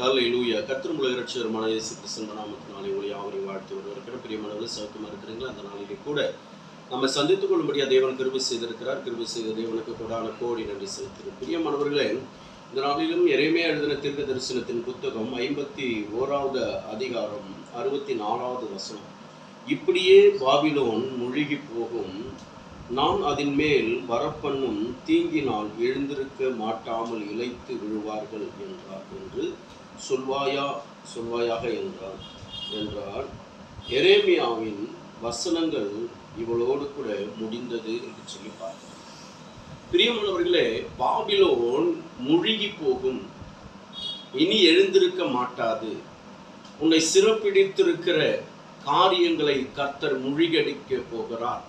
ரட்சகருமான இயேசு கிறிஸ்தன் நாமத்து நாளை ஒளி அவரை வாழ்த்து வருவதற்கிற பிரியமானவர்கள் சவுக்கமாக இருக்கிறீங்களா அந்த நாளிலே கூட நம்ம சந்தித்துக் கொள்ளும்படியா தேவன் கிருபி செய்திருக்கிறார். கிருபி செய்த தேவனுக்கு கூடான கோடி நன்றி செலுத்துகிறோம். பிரியமானவர்களே இந்த நாளிலும் எரேமியா எழுதின தீர்க்க தரிசனத்தின் புத்தகம் ஐம்பத்தி ஓராவது அதிகாரம் அறுபத்தி நாலாவது வசனம். இப்படியே பாபிலோன் முழுகி போகும். நான் அதன் மேல் வரப்பண்ணும் தீங்கினால் எழுந்திருக்க மாட்டாமல் இழைத்து விழுவார்கள் என்றார் என்று சொல்வாயா சொல்வாயாக என்றார். என்றார் எரேமியாவின் வசனங்கள் இவளோடு கூட முடிந்தது என்று சொல்லி பார்க்கிறோம் பிரியமானவர்களே பாபிலோன் முழுகி போகும். இனி எழுந்திருக்க மாட்டாது. உன்னை சிறப்பிடித்திருக்கிற காரியங்களை கர்த்தர் முழுகடிக்க போகிறார்.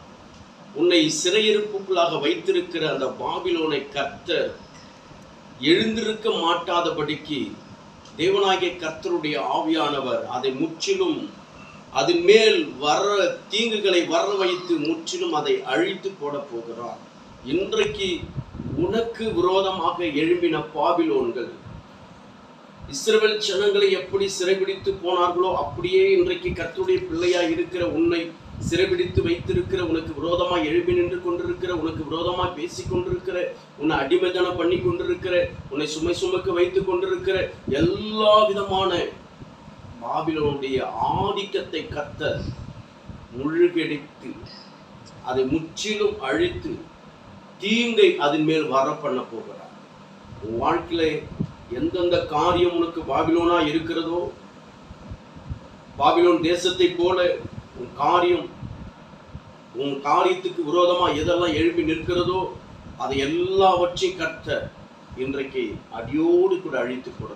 உன்னை சிறையிருப்புக்குள்ளாக வைத்திருக்கிற அந்த பாபிலோனை கர்த்தர் எழுந்திருக்க மாட்டாதபடிக்கு தேவனாகிய கர்த்தருடைய ஆவியானவர் அதை முற்றிலும் அதன் மேல் வர தீங்குகளை வர வைத்து முற்றிலும் அதை அழித்து போட போகிறார். இன்றைக்கு உனக்கு விரோதமாக எழும்பின பாபிலோன்கள் இஸ்ரேல் ஜனங்களை எப்படி சிறைபிடித்து போனார்களோ அப்படியே இன்றைக்கு கர்த்தருடைய பிள்ளையாய் இருக்கிற உன்னை சிறைபிடித்து வைத்திருக்கிற உனக்கு விரோதமாக எழுப்பி நின்று கொண்டிருக்கிற உனக்கு விரோதமாய் பேசி கொண்டிருக்கிற உன்னை அடிமைதனம் பண்ணி கொண்டிருக்கிற உன்னை சுமை சுமக்க வைத்து கொண்டிருக்கிற எல்லா விதமான பாபிலோனுடைய ஆதிக்கத்தை கத்த முழுகெடுத்து அதை முற்றிலும் அழித்து தீங்கை அதன் மேல் வர பண்ண போகிறார். உன் வாழ்க்கையில எந்தெந்த காரியம் உனக்கு பாபிலோனா இருக்கிறதோ பாபிலோன் தேசத்தை போல உன் காரியம் உன் காரியத்துக்கு விரோதமாக எதெல்லாம் எழுப்பி நிற்கிறதோ அதை எல்லாவற்றையும் கற்ற இன்றைக்கு அடியோடு கூட அழித்து போட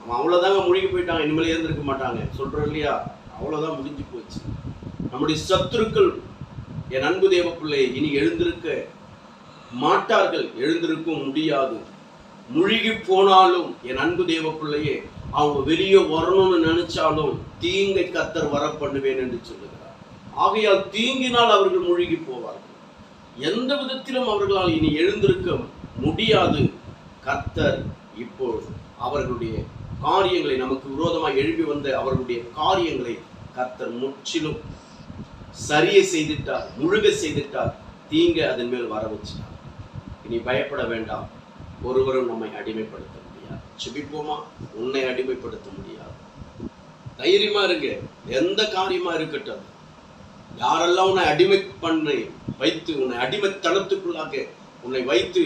அவன் அவ்வளோதாங்க முழுகி போயிட்டாங்க இனிமேல் இருந்திருக்க மாட்டாங்க. சொல்கிறோம் இல்லையா? அவ்வளோதான் முடிஞ்சு போச்சு. நம்முடைய சத்துருக்கள் என் அன்பு தேவ பிள்ளை இனி எழுந்திருக்க மாட்டார்கள். எழுந்திருக்கும் முடியாது. முழுகி போனாலும் என் அன்பு தேவ பிள்ளையே அவங்க வெளியே வரணும்னு நினைச்சாலும் தீங்கை கத்தர் வர பண்ணுவேன் என்று சொல்லுகிறார். ஆகையால் தீங்கினால் அவர்கள் முழுகி போவார்கள். எந்த விதத்திலும் அவர்களால் இனி எழுந்திருக்க முடியாது. கத்தர் இப்போது அவர்களுடைய காரியங்களை நமக்கு விரோதமாக எழுப்பி வந்த அவர்களுடைய காரியங்களை கத்தர் முற்றிலும் சரிய செய்துட்டார் முழுக செய்துட்டார். தீங்க அதன் மேல் வர வச்சிட்டார். இனி பயப்பட வேண்டாம். ஒருவரும் நம்மை அடிமைப்படுத்த முடியாது செபிப்போமா? உன்னை அடிமைப்படுத்த முடியாது தைரியமா இருங்க. எந்த காரியமா இருக்கட்டும். யாரெல்லாம் உன்னை அடிமை பண்ணி வைத்து உன்னை அடிமைத்தனத்துக்குள்ளாக உன்னை வைத்து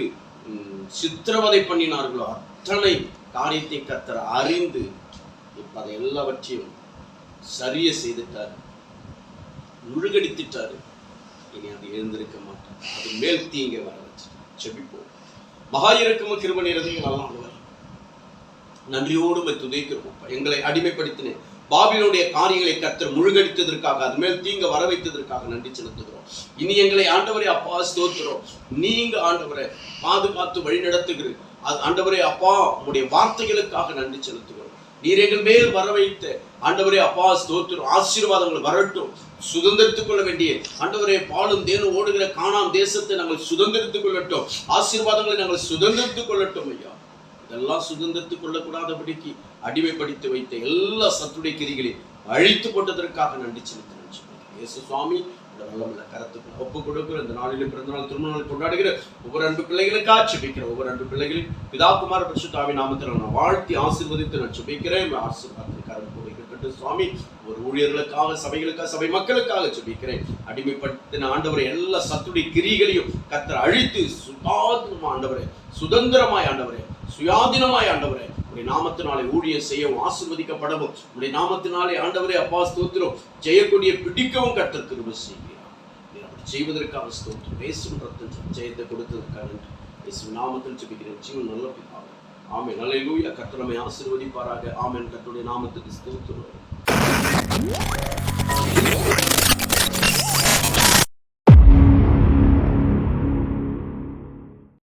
சித்திரவதை பண்ணினார்களோ அத்தனை காரியத்தை கத்தர் அறிந்து இப்ப அதை எல்லாவற்றையும் சரிய செய்துட்டார். முழுகடித்துட்டாரு. இனி அது எழுந்திருக்க மாட்டார். அது மேல் தீங்க வர வச்சு செபிப்போம். மகா இறக்கமும் கிருப நல்லா நன்றியோடு போய் துதிக்கிறோம் எங்களை அடிமைப்படுத்தினேன் பாபிலோடைய காரியங்களை கத்தர் முழுகடித்ததற்காக அது மேல் தீங்க வர வைத்ததற்காக நன்றி செலுத்துகிறோம். இனி எங்களை ஆண்டவரை அப்பா ஸ்தோத்துறோம் நீங்க ஆண்டவரை பாதுகாத்து வழி நடத்துகிற ஆண்டவரே அப்பா உங்களுடைய வார்த்தைகளுக்காக நன்றி செலுத்துகிறோம். நீர் எங்கள் மேல் வர வைத்த ஆண்டவரே அப்பா ஸ்தோத்திரம். ஆசீர்வாதங்கள் வரட்டும். சுதந்திரத்துக் கொள்ள வேண்டிய ஆண்டவரே பாலும் தேனும் ஓடுகிற காணாம் தேசத்தை நாங்கள் சுதந்திரத்துக் கொள்ளட்டும். ஆசீர்வாதங்களை நாங்கள் சுதந்திரத்துக் கொள்ளட்டும் ஐயா. இதெல்லாம் சுதந்திரத்துக் கொள்ளக்கூடாதபடிக்கு அடிமைப்படுத்தி வைத்த எல்லா சத்துடைய கிரிகளையும் அழித்து போட்டதற்காக நன்றி செலுத்தினேன் இயேசு சுவாமி நல்ல ஒப்பு கொடுக்கிற இந்த நாளிலும் பிறந்த நாள் திருமண நாள் கொண்டாடுகிற ஒவ்வொரு அன்பு பிள்ளைகளுக்காக சுபிக்கிற ஒவ்வொரு அன்பு பிள்ளைகளையும் பிதாகுமார பரிசுத்தாவி நாமத்தில் நான் வாழ்த்தி ஆசீர்வதித்து நான் சுபிக்கிறேன் ஆசீர்வாதத்திற்காக சுவாமி ஒரு ஊழியர்களுக்காக சபைகளுக்காக சபை மக்களுக்காக சுபிக்கிறேன் அடிமைப்படுத்தின ஆண்டவரை எல்லா சத்துடைய கிரிகளையும் கத்தர் அழித்து சுதாதினமா ஆண்டவரே சுதந்திரமாய் ஆண்டவரே சுயாதீனமாய் ஆண்டவரே உடைய நாமத்தினாலே ஊழியம் செய்யவும் ஆசிர்வதிக்கப்படவும் உடைய நாமத்தினாலே ஆண்டவரே அப்பா ஸ்தோத்திரம். செய்யக்கூடிய பிடிக்கவும் கற்று திரும்ப செய்கிறார் செய்வதற்காக ஸ்தோத்திரம். பேசும் ரத்தம் ஜெயத்தை கொடுத்ததற்காக இயேசு நாமத்தில் ஜெபிக்கிறேன். ஜீவன் நல்ல பிதாவே. ஆமே நல்ல லூயா நம்மை ஆசிர்வதிப்பாராக. ஆமேன். கத்துடைய நாமத்துக்கு ஸ்தோத்திரம்.